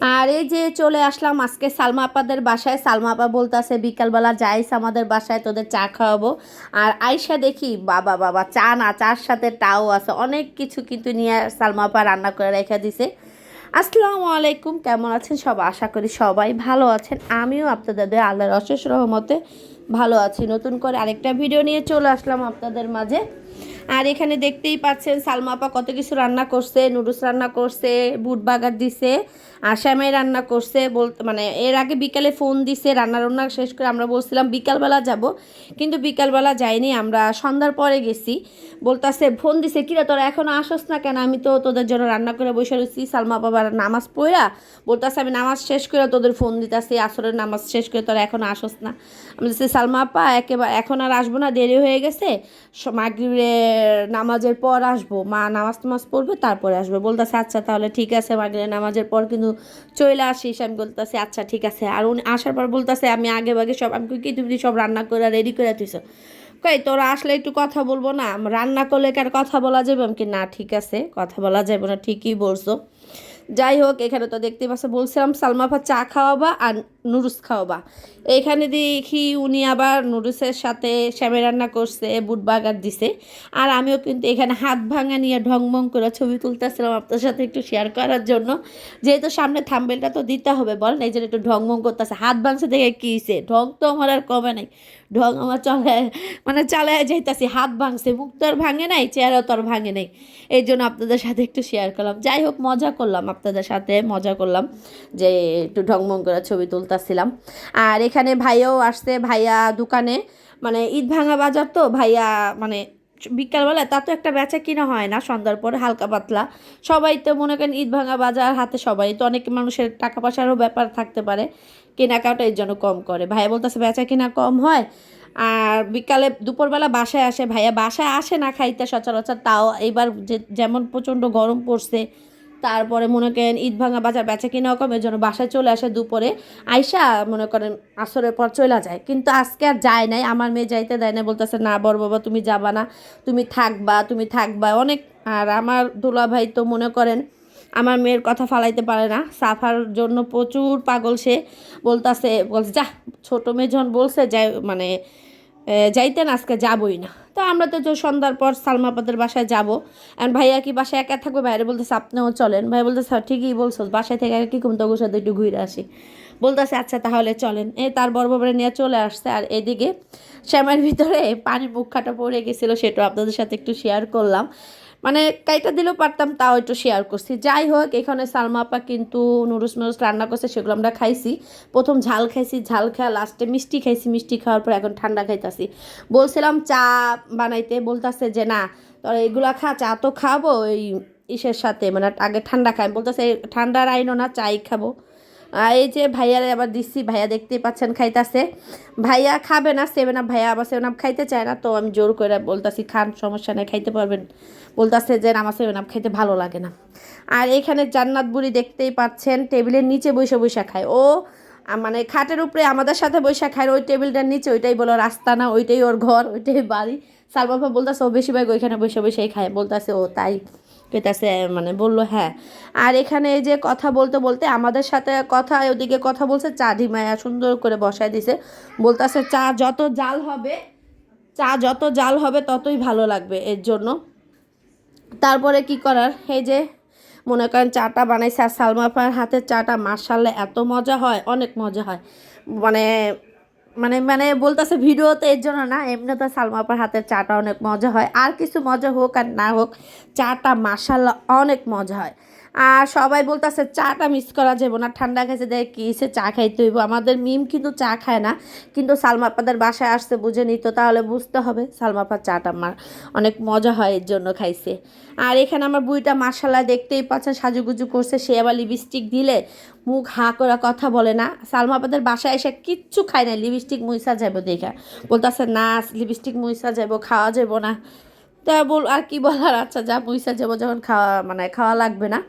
আর এই যে চলে আসলাম আজকে সালমা আপাদের বাসায়। সালমা আপা বলতেছে, বিকালবেলা যাইস আমাদের বাসায়, তোদের চা খাওয়াবো। আর আয়সা দেখি, বাবা বাবা, চা না, চার সাথে টাও আছে। অনেক কিছু কিন্তু নিয়ে সালমা আপা রান্না করে রেখে দিছে। আসসালামু আলাইকুম, কেমন আছেন সব? আশা করি সবাই ভালো আছেন। আমিও আপনাদের আল্লাহর অশেষ রহমতে ভালো আছি। নতুন করে আরেকটা ভিডিও নিয়ে চলে আসলাম আপনাদের মাঝে। আর এখানে দেখতেই পাচ্ছেন সালমা আপা কত কিছু রান্না করছে, নুডলস রান্না করছে, বুট বাগার দিছে শ্যামাই রান্না করছে বলতে মানে এর আগে বিকালে ফোন দিছে রান্না রান্না শেষ করে আমরা বলছিলাম বিকালবেলা যাব, কিন্তু বিকালবেলা যাইনি, আমরা সন্ধ্যার পরে গেছি। বলতাছে, ফোন দিছে, কিরে, তোরা এখনও আসস না কেন? আমি তো তোদের জন্য রান্না করে বসে রয়েছি সালমা বাবার নামাজ পড়া? বলতাছে, আমি নামাজ শেষ করে তোদের ফোন দিতেছি, আসরের নামাজ শেষ করে তোরা এখন আসস না। আমি সালমা আপা একেবারে এখন আর আসব না, দেরি হয়ে গেছে মাগরিবের নামাজের পর আসব, মা নামাজ টামাজ পড়বে, তারপরে আসবে। বলতেছে আচ্ছা তাহলে ঠিক আছে, মাগরিবের নামাজের পর কিন্তু চলে আসিস। আমি বলতেছি আচ্ছা ঠিক আছে। আর উনি আসার পর বলতেছে, আমি আগে ভাগে সব, আমি কি তুমি সব রান্না করে রেডি করে তুইছো কই, তোরা আসলে একটু কথা বলব না? রান্না করলে কার কথা বলা যাবে আমি কি না, ঠিক আছে, কথা বলা যাবে না, ঠিকই বলছো। যাই হোক, এখানে তো দেখতে পাচ্ছ, বলছিলাম সালমাফা চা খাওয়াবা আর নুডলস খাওয়াবা। এখানে দেখি উনি আবার নুডলসের সাথে শ্যামে রান্না করছে, বুট বাগার দিছে। আর আমিও কিন্তু এখানে হাত ভাঙা নিয়ে ঢংমং করে ছবি তুলতেছিলাম আপনার সাথে একটু শেয়ার করার জন্য। যেহেতু সামনে থাম্বেলটা তো দিতে হবে বল এই জন্য একটু ঢংমং করতেছে। হাত ভাঙছে দেখে কী? ঢং তো আমার আর কমে নাই। ঢং আমার চলে মানে চালায় যাইতাছি, হাত ভাঙছে, মুখ তো আর ভাঙে নাই, চেহারাও তো আর ভাঙে নাই। এই জন্য আপনাদের সাথে একটু শেয়ার করলাম। যাই হোক, মজা করলাম আপনাদের সাথে, মজা করলাম যে একটু ঢংমং করে ছবি তুলতেছিলাম আর এখানে ভাইয়াও আসছে, ভাইয়া দোকানে। মানে ঈদ ভাঙা বাজার তো, ভাইয়া মানে বিকালবেলা তা তো একটা বেচা কিনা হয় না, সন্ধ্যার পরে হালকা পাতলা। সবাই তো মনে করেন ঈদ ভাঙা বাজার হাতে সবাই, তো অনেক মানুষের টাকা পয়সারও ব্যাপার থাকতে পারে কেনাকাটা এর জন্য কম করে। ভাইয়া বলতেছে বেচা কিনা কম হয়, আর বিকালে দুপুরবেলা বাসায় আসে, ভাইয়া বাসায় আসে না খাইতে সচরাচর, তাও এবার যেমন প্রচণ্ড গরম পড়ছে তারপরে মনে করেন ঈদ ভাঙা বাজার বেচা কিনাও কম এর জন্য বাসায় চলে আসে দুপুরে। আইসা মনে করেন আসরের পর চলে যায়। কিন্তু আজকে আর যায় নাই। আমার মেয়ে যাইতে দেয় না বলতেছে, না বড় বাবা, তুমি যাবা না। তুমি থাকবা তুমি থাকবা। অনেক, আর আমার দুলা ভাই তো মনে করেন আমার মেয়ের কথা ফালাইতে পারে না। সাফার জন্য প্রচুর পাগল সে। বলতাছে, বলছে যা ছোটো মেয়ে যখন বলছে, যাই মানে যাইতেন, আজকে যাবই না। তো আমরা তো সন্ধ্যার পর সালমাপাদের বাসায় যাব। অ্যান্ড ভাইয়া কি বাসায় একা থাকবে? বাইরে বলতেছে, আপনিও চলেন। ভাই বলতেছে, ঠিকই বলছো, বাসায় থেকে কি কম তখন সাথে একটু ঘুরে আসি। বলতেছে আচ্ছা তাহলে চলেন। এ, তার বড় বাবারে নিয়ে চলে আসছে। আর এদিকে শ্যামের ভিতরে পানি মুখ খাটা পড়ে গেছিল সেটা আপনাদের সাথে একটু শেয়ার করলাম। মানে কাইটা দিলেও পারতাম, তাও একটু শেয়ার করছি। যাই হোক, এখানে সালমা আপা কিন্তু নুরুস নুডলস রান্না করছে, সেগুলো আমরা খাইছি। প্রথম ঝাল খাইছি, ঝাল খাওয়া লাস্টে মিষ্টি খাইছি, মিষ্টি খাওয়ার পর এখন ঠান্ডা খাইতাছি। বলছিলাম চা বানাইতে, বলতাছে যে না, তোরা এগুলা খা, চা তো খাব, এই ইসের সাথে মানে আগে ঠান্ডা খাই। বলতেছে ঠান্ডার আইনও না, চাই খাব। এই যে ভাইয়ারে আবার দিচ্ছি ভাইয়া দেখতেই পাচ্ছেন খাইতাছে। ভাইয়া খাবে না, সেভেন আপ, ভাইয়া আবার সেভেন খাইতে চায় না, তো আমি জোর করে বলতাছি, খান, সমস্যা নেই, খাইতে পারবেন। বলতাছে যে আমার সেভেন আপ খাইতে ভালো লাগে না। আর এখানে জান্নাত বুড়ি দেখতেই পাচ্ছেন, টেবিলের নিচে বসে বসে খায়। ও মানে খাটের উপরে আমাদের সাথে বসে খায়, ওই টেবিলটার নিচে, ওইটাই বলো রাস্তা না, ওইটাই ওর ঘর, ওইটাই বাড়ি। সালবাফা বলতেছে, ও বেশিরভাগ ওইখানে বসে বসেই খায়। বলতেছে, ও, তাই। কইতাছে মানে বলল হ্যাঁ। আর এখানে এই যে কথা বলতে বলতে আমাদের সাথে কথা, ওদিকে কথা বলছে, চা ঢিমায়া সুন্দর করে বসায় দিছে। বলতেছে, চা যত জাল হবে, চা যত জাল হবে, ততই ভালো লাগবে এর জন্য। তারপরে কি করার? এই যে মনে করেন চাটা বানাইছে, আর সালমাফার হাতের চাটা মার্শাল্লাহ এত মজা হয়, অনেক মজা হয়। মানে মানে মানে বলতেছে ভিডিও তো এর জন্য না, এমনি এমনিতে সালমাপার হাতের চাটা অনেক মজা হয়। আর কিছু মজা হোক আর না হোক, চাটা মাসাল্লাহ অনেক মজা হয়। আর সবাই বলতেছে, চাটা মিস করা যাবে না, ঠান্ডা খাইছে দেয় কি সে চা খাইতে হইব। আমাদের মিম কিন্তু চা খায় না, কিন্তু সালমাপাদের বাসায় আসতে বুঝে নিত, তাহলে বুঝতে হবে সালমাপার চাটা আমার অনেক মজা হয় এর জন্য খাইছে। আর এখানে আমার বুড়িটা মাসাল্লাহ দেখতেই পাচ্ছেন, সাজুগুজু করছে, সে আবার লিপস্টিক দিলে মুখ হা করা কথা বলে না। সালমাপাদের বাসায় এসে কিচ্ছু খায় না লিপস্টিক মুইসা যাব দেখা। বলতেছে, না লিপস্টিক মুইসা যাব খাওয়া যাব না। তা বল, আর কি বলার? আচ্ছা যা পয়সা যাব যখন খাওয়া মানে খাওয়া লাগবে না।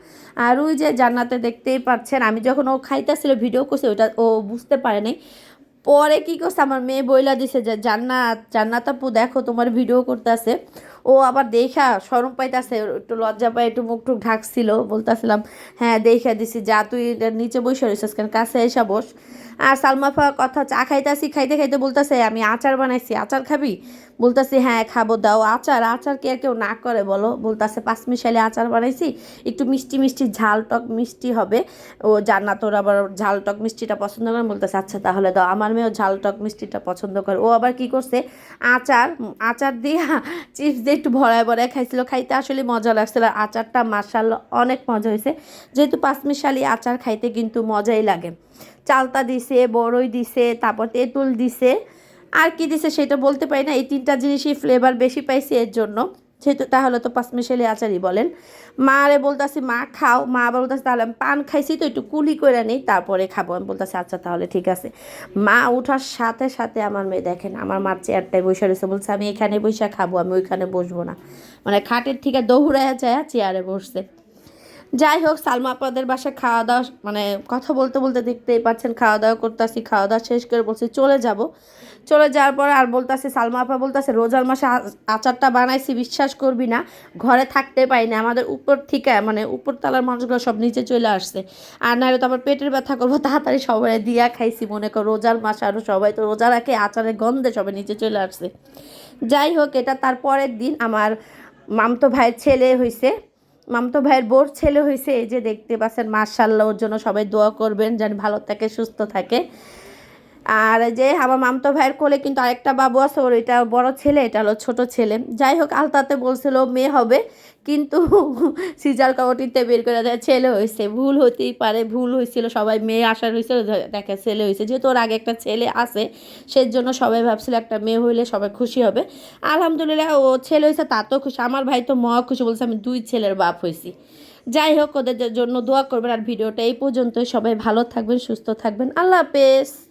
আর ওই যে জান্নাতে দেখতেই পাচ্ছেন, আমি যখন ও খাইতেছিল ভিডিও করছে ওটা ও বুঝতে পারে নাই। পরে কি করছে? আমার মেয়ে বইলা দিছে যে, জান্নাত জান্নাত আপু, দেখো তোমার ভিডিও করতেছে। ও আবার দেখা সরম পাইতেছে, একটু লজ্জা পাই একটু মুখ টুক ঢাকছিল। বলতেছিলাম হ্যাঁ দেখা দিছি, যা, তুই নিচে বসে রয়েছিস কেন কাছে এসে বস। আর সালমাফা কথা চা, খাইতাছি, খাইতে খাইতে বলতেছে, আমি আচার বানাইছি, আচার খাবি? বলতেছি হ্যাঁ খাব, দাও আচার আচার কে আর কেউ না করে, বলো? বলতেছে, পাঁচ মিশালি আচার বানাইছি, একটু মিষ্টি মিষ্টি, ঝাল টক মিষ্টি হবে। ও জান্নাত, ওর আবার ঝাল টক মিষ্টিটা পছন্দ করে, বলতেছে আচ্ছা তাহলে দাও, আমার মেয়েও ঝাল টক মিষ্টিটা পছন্দ করে। ও আবার কি করছে? আচার আচার দিয়া চিপস দিয়ে একটু ভরায় ভরায় খাইছিল। খাইতে আসলে মজা লাগছিল। আচারটা মার্শাল অনেক মজা হয়েছে। যেহেতু পাঁচমিশালি আচার খাইতে কিন্তু মজাই লাগে। চালতা দিছে বড়ই দিছে, তারপর তেঁতুল দিছে। আর কি দিছে সেটা বলতে পারি না। এই তিনটা জিনিসই ফ্লেভার বেশি পাইছি এর জন্য। যেহেতু তাহলে তো পাঁচমিশালি আচারই বলেন। মা আরে বলতেছি, মা, খাও। মা আবার বলতেছে, তাহলে আমি পান খাইছি তো, একটু কুলি করে নিই, তারপরে খাব। আমি বলতেছি আচ্ছা তাহলে ঠিক আছে। মা ওঠার সাথে সাথে আমার মেয়ে দেখেন, আমার মার চেয়ারটায় বসে রয়েছে, বলছে, আমি এখানে বসে খাব, আমি ওইখানে বসবো না। মানে খাটের থেকে দৌড়ায় যায় চেয়ারে বসছে। যাই হোক, সালমা আপাদের বাসায় খাওয়া দাওয়া মানে কথা বলতে বলতে দেখতেই পাচ্ছেন, খাওয়া দাওয়া করতেছি, খাওয়া দাওয়া শেষ করে বলছি চলে যাব। চলে যাওয়ার পর আর বলতেছে, সালমা আপা বলতেছে, রোজার মাসে আচারটা বানাইছি, বিশ্বাস করবি না, ঘরে থাকতে পাই না আমাদের উপর থেকে মানে উপরতলার মানুষগুলো সব নিচে চলে আসছে। আর নাহলে তো আবার পেটের ব্যথা করব, তাড়াতাড়ি সবাই দিয়া খাইছি, মনে কর রোজার মাস আরও সবাই তো রোজা রাখে, আচারের গন্ধে সবাই নিচে চলে আসছে। যাই হোক, এটা তার পরের দিন, আমার মামতো ভাইয়ের ছেলে হয়েছে মামতো ভাইয়ের বোর ছেলে হয়েছে এই যে দেখতে পাচ্ছেন মার্শাল্লাহ ওর জন্য সবাই দোয়া করবেন, যেন ভালো থাকে, সুস্থ থাকে। আর যে আমার মামতো ভাইয়ের কোলে কিন্তু আরেকটা বাবু আছে, ওর এটা বড় ছেলে, এটা হলো ছোট ছেলে। যাই হোক, আলতাতে বলছিল মেয়ে হবে, কিন্তু সিজার কাগটিতে বের করে দেয়, ছেলে হয়েছে। ভুল হতেই পারে, ভুল হয়েছিল, সবাই মেয়ে আসার হয়েছিল, দেখে ছেলে হয়েছে। যেহেতু ওর আগে একটা ছেলে আছে সেই জন্য সবাই ভাবছিল একটা মেয়ে হইলে সবাই খুশি হবে। আলহামদুলিল্লাহ, ও ছেলে হয়েছে, তা তো খুশি। আমার ভাই তো মহা খুশি, বলছে, আমি দুই ছেলের বাপ হয়েছি। যাই হোক, ওদের জন্য দোয়া করবেন, আর ভিডিওটা এই পর্যন্তই। সবাই ভালো থাকবেন, সুস্থ থাকবেন। আল্লাহ হাফেজ।